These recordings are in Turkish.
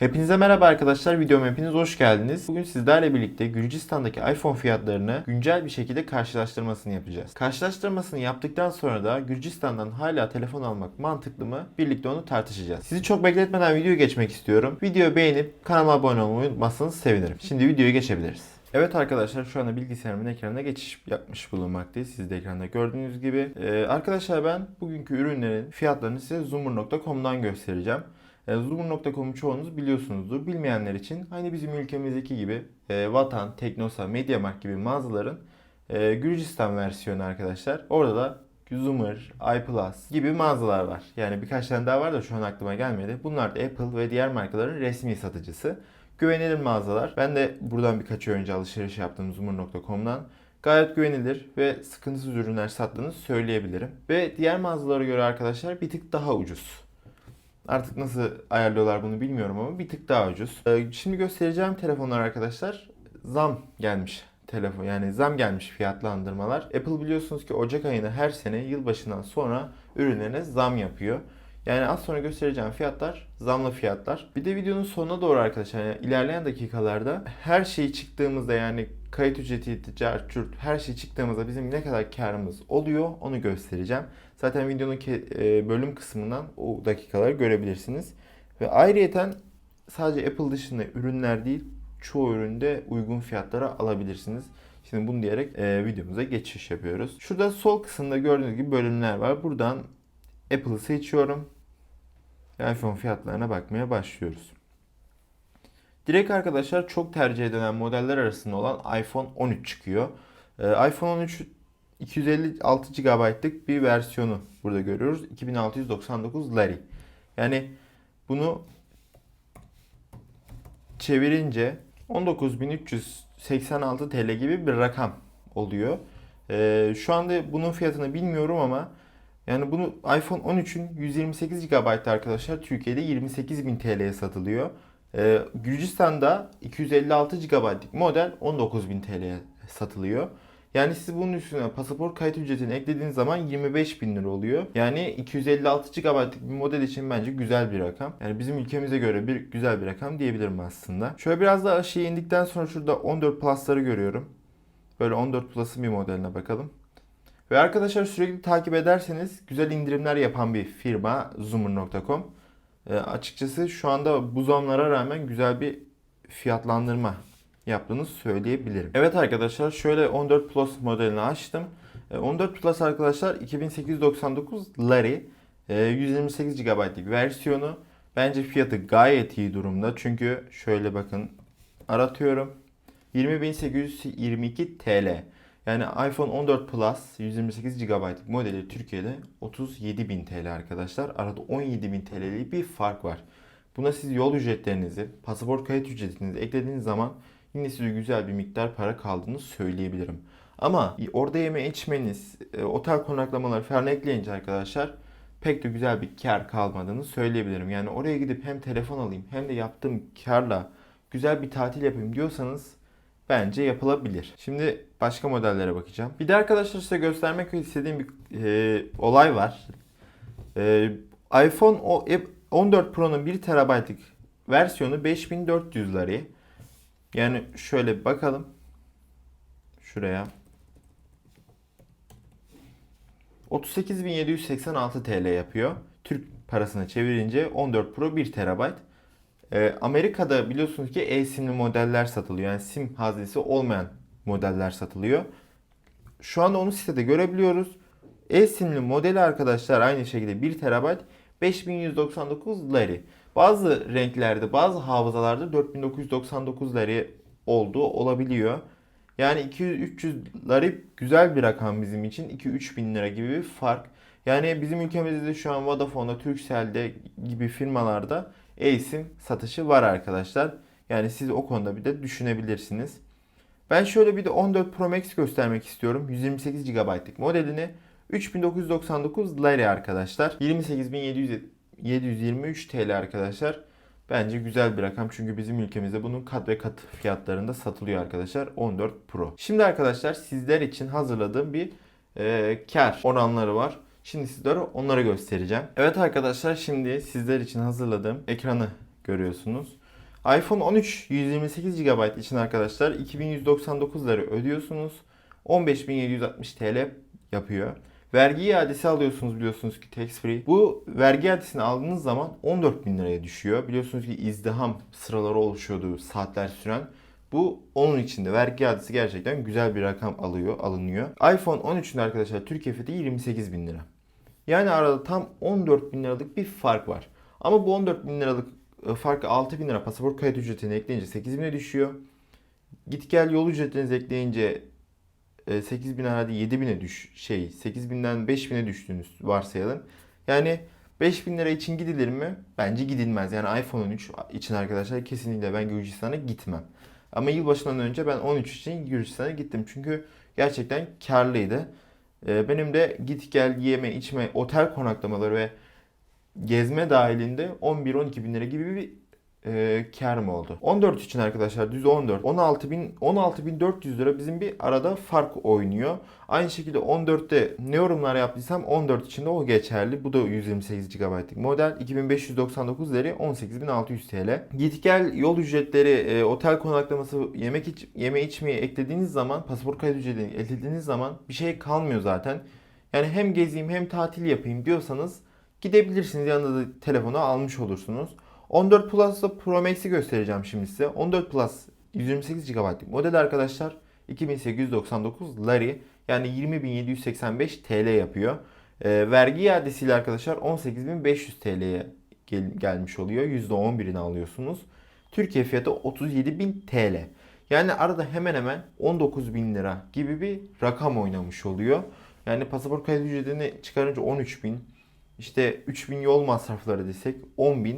Hepinize merhaba arkadaşlar. Videoma hepiniz hoş geldiniz. Bugün sizlerle birlikte Gürcistan'daki iPhone fiyatlarını güncel bir şekilde karşılaştırmasını yapacağız. Karşılaştırmasını yaptıktan sonra da Gürcistan'dan hala telefon almak mantıklı mı? Birlikte onu tartışacağız. Sizi çok bekletmeden videoya geçmek istiyorum. Videoyu beğenip kanalıma abone olmayı unutmazsanız sevinirim. Şimdi videoya geçebiliriz. Evet arkadaşlar şu anda bilgisayarımın ekranına geçiş yapmış bulunmaktayız. Siz de ekranda gördüğünüz gibi. Ee, arkadaşlar ben bugünkü ürünlerin fiyatlarını size Zoomer.com'dan göstereceğim. E, Zoomer.com'u çoğunuz biliyorsunuzdur. Bilmeyenler için aynı bizim ülkemizdeki gibi e, Vatan, Teknosa, Mediamarkt gibi mağazaların e, Gürcistan versiyonu arkadaşlar. Orada da Zoomer, iPlus gibi mağazalar var. Yani birkaç tane daha var da şu an aklıma gelmedi. Bunlar da Apple ve diğer markaların resmi satıcısı. Güvenilir mağazalar. Ben de buradan birkaç ay önce alışveriş yaptım Zoomer.com'dan. Gayet güvenilir ve sıkıntısız ürünler sattığını söyleyebilirim. Ve diğer mağazalara göre arkadaşlar bir tık daha ucuz. Artık nasıl ayarlıyorlar bunu bilmiyorum ama bir tık daha ucuz. Ee, Şimdi göstereceğim telefonlar arkadaşlar zam gelmiş telefon yani zam gelmiş fiyatlandırmalar. Apple biliyorsunuz ki Ocak ayında her sene yılbaşından sonra ürünlerine zam yapıyor. Yani az sonra göstereceğim fiyatlar zamlı fiyatlar. Bir de videonun sonuna doğru arkadaşlar yani ilerleyen dakikalarda her şey çıktığımızda yani kayıt ücreti, ticaret, cürt, her şey çıktığımızda bizim ne kadar karımız oluyor onu göstereceğim. Zaten videonun e, bölüm kısmından o dakikaları görebilirsiniz. Ve ayrıyeten sadece Apple dışında ürünler değil çoğu üründe uygun fiyatlara alabilirsiniz. Şimdi bunu diyerek e, videomuza geçiş yapıyoruz. Şurada sol kısımda gördüğünüz gibi bölümler var. Buradan Apple'ı seçiyorum. İPhone fiyatlarına bakmaya başlıyoruz. Direkt arkadaşlar çok tercih edilen modeller arasında olan iPhone 13 çıkıyor. Ee, iPhone 13 256 GB'lık bir versiyonu burada görüyoruz. 2699 lari. Yani bunu çevirince 19.386 TL gibi bir rakam oluyor. Ee, şu anda bunun fiyatını bilmiyorum ama yani bunu iPhone 13'ün 128 GB arkadaşlar Türkiye'de 28.000 TL'ye satılıyor. Ee, Gürcistan'da 256 GB'lık model 19.000 TL'ye satılıyor. Yani siz bunun üstüne pasaport kayıt ücretini eklediğiniz zaman 25 bin lira oluyor. Yani 256 GB'lık bir model için bence güzel bir rakam. Yani bizim ülkemize göre bir güzel bir rakam diyebilirim aslında. Şöyle biraz daha aşağı indikten sonra şurada 14 Plus'ları görüyorum. Böyle 14 Plus'ın bir modeline bakalım. Ve arkadaşlar sürekli takip ederseniz güzel indirimler yapan bir firma Zoomer.com. E, açıkçası şu anda bu zamlara rağmen güzel bir fiyatlandırma yaptığını söyleyebilirim. Evet arkadaşlar şöyle 14 Plus modelini açtım. E, 14 Plus arkadaşlar 2899 lari. E, 128 GB'lık versiyonu. Bence fiyatı gayet iyi durumda. Çünkü şöyle bakın aratıyorum. 20.822 TL. Yani iPhone 14 Plus 128 GB'lık modeli Türkiye'de 37.000 TL arkadaşlar. Arada 17.000 TL'lik bir fark var. Buna siz yol ücretlerinizi, pasaport kayıt ücretinizi eklediğiniz zaman yine size güzel bir miktar para kaldığını söyleyebilirim. Ama orada yeme içmeniz, e, otel konaklamaları falan ekleyince arkadaşlar pek de güzel bir kar kalmadığını söyleyebilirim. Yani oraya gidip hem telefon alayım hem de yaptığım karla güzel bir tatil yapayım diyorsanız bence yapılabilir. Şimdi başka modellere bakacağım. Bir de arkadaşlar size göstermek istediğim bir e, olay var. E, iPhone o- e, 14 Pro'nun 1 TB'lık versiyonu 5400 lari. Yani şöyle bakalım. Şuraya. 38.786 TL yapıyor. Türk parasına çevirince 14 Pro 1 TB. Ee, Amerika'da biliyorsunuz ki e-simli modeller satılıyor. Yani sim haznesi olmayan modeller satılıyor. Şu anda onu sitede görebiliyoruz. E-simli modeli arkadaşlar aynı şekilde 1 TB 5199 lari. Bazı renklerde, bazı hafızalarda 4999 lari olduğu olabiliyor. Yani 200-300 lari güzel bir rakam bizim için. 2-3 bin lira gibi bir fark. Yani bizim ülkemizde de şu an Vodafone'da, Turkcell'de gibi firmalarda eSIM satışı var arkadaşlar. Yani siz o konuda bir de düşünebilirsiniz. Ben şöyle bir de 14 Pro Max göstermek istiyorum. 128 GB'lık modelini. 3999 lira arkadaşlar. 28723 TL arkadaşlar. Bence güzel bir rakam çünkü bizim ülkemizde bunun kat ve kat fiyatlarında satılıyor arkadaşlar 14 Pro. Şimdi arkadaşlar sizler için hazırladığım bir e, kar oranları var. Şimdi sizlere onları göstereceğim. Evet arkadaşlar şimdi sizler için hazırladığım ekranı görüyorsunuz. iPhone 13 128 GB için arkadaşlar 2199 lira ödüyorsunuz. 15.760 TL yapıyor. Vergi iadesi alıyorsunuz biliyorsunuz ki tax free. Bu vergi iadesini aldığınız zaman 14.000 liraya düşüyor. Biliyorsunuz ki izdiham sıraları oluşuyordu saatler süren. Bu onun içinde vergi iadesi gerçekten güzel bir rakam alıyor, alınıyor. iPhone 13'ün arkadaşlar Türkiye fiyatı 28 bin lira. Yani arada tam 14 bin liralık bir fark var. Ama bu 14 bin liralık e, farkı 6 bin lira pasaport kayıt ücretine ekleyince 8 bine düşüyor. Git gel yol ücretinizi ekleyince 8 bin hadi 7 bine düş şey 8 binden 5 bine düştüğünüz varsayalım. Yani 5 bin lira için gidilir mi? Bence gidilmez. Yani iPhone 13 için arkadaşlar kesinlikle ben Gürcistan'a gitmem. Ama yılbaşından önce ben 13 için Gürcistan'a gittim. Çünkü gerçekten karlıydı. Ee, Benim de git gel yeme içme otel konaklamaları ve gezme dahilinde 11-12 bin lira gibi bir e, karım oldu. 14 için arkadaşlar düz 14. 16 bin 16.400 lira bizim bir arada fark oynuyor. Aynı şekilde 14'te ne yorumlar yaptıysam 14 için de o geçerli. Bu da 128 GB'lık model. 2599 lira 18.600 TL. Git gel yol ücretleri, e, otel konaklaması, yemek iç, yeme içmeye eklediğiniz zaman, pasaport kayıt ücretini eklediğiniz zaman bir şey kalmıyor zaten. Yani hem gezeyim hem tatil yapayım diyorsanız gidebilirsiniz. Yanında da telefonu almış olursunuz. 14 Plus'ta Pro Max'i göstereceğim şimdi size. 14 Plus 128 GB'lık model arkadaşlar. 2899 lari yani 20.785 TL yapıyor. Ee, vergi iadesiyle arkadaşlar 18.500 TL'ye gel- gelmiş oluyor. %11'ini alıyorsunuz. Türkiye fiyatı 37.000 TL. Yani arada hemen hemen 19.000 lira gibi bir rakam oynamış oluyor. Yani pasaport kayıt ücretini çıkarınca 13.000 işte 3000 yol masrafları desek 10.000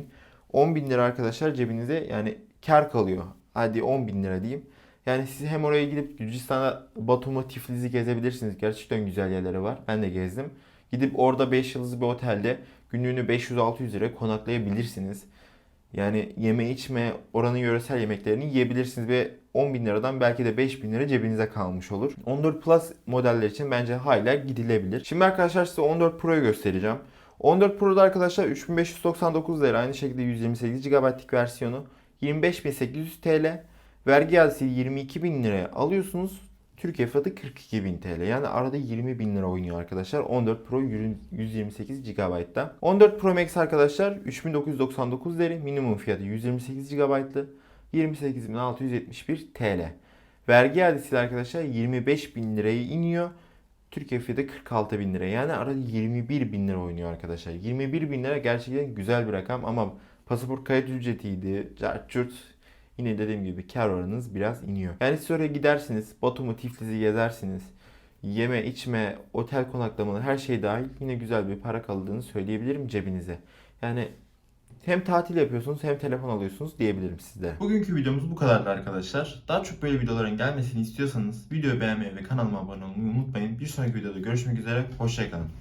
10 bin lira arkadaşlar cebinize yani kar kalıyor. Hadi 10 bin lira diyeyim. Yani siz hem oraya gidip Gürcistan'da Batum'u, Tiflis'i gezebilirsiniz. Gerçekten güzel yerleri var. Ben de gezdim. Gidip orada 5 yıldızlı bir otelde günlüğünü 500-600 lira konaklayabilirsiniz. Yani yeme içme oranın yöresel yemeklerini yiyebilirsiniz ve 10 bin liradan belki de 5 bin lira cebinize kalmış olur. 14 Plus modeller için bence hala gidilebilir. Şimdi arkadaşlar size 14 Pro'yu göstereceğim. 14 Pro'da arkadaşlar 3599 lira aynı şekilde 128 GB'lik versiyonu 25800 TL. Vergi iadesi 22.000 liraya alıyorsunuz. Türkiye fiyatı 42.000 TL. Yani arada 20.000 lira oynuyor arkadaşlar. 14 Pro 128 GB'da. 14 Pro Max arkadaşlar 3999 lira. Minimum fiyatı 128 GB'lı. 28.671 TL. Vergi iadesiyle arkadaşlar 25.000 liraya iniyor. Türkiye fiyatı 46 bin lira. Yani arada 21 bin lira oynuyor arkadaşlar. 21 bin lira gerçekten güzel bir rakam ama pasaport kayıt ücretiydi. Cartçurt. Yine dediğim gibi kar oranınız biraz iniyor. Yani siz oraya gidersiniz. Batum'u, Tiflis'i gezersiniz. Yeme, içme, otel konaklamaları her şey dahil yine güzel bir para kaldığını söyleyebilirim cebinize. Yani hem tatil yapıyorsunuz hem telefon alıyorsunuz diyebilirim sizlere. Bugünkü videomuz bu kadardı arkadaşlar. Daha çok böyle videoların gelmesini istiyorsanız videoyu beğenmeyi ve kanalıma abone olmayı unutmayın. Bir sonraki videoda görüşmek üzere. Hoşçakalın.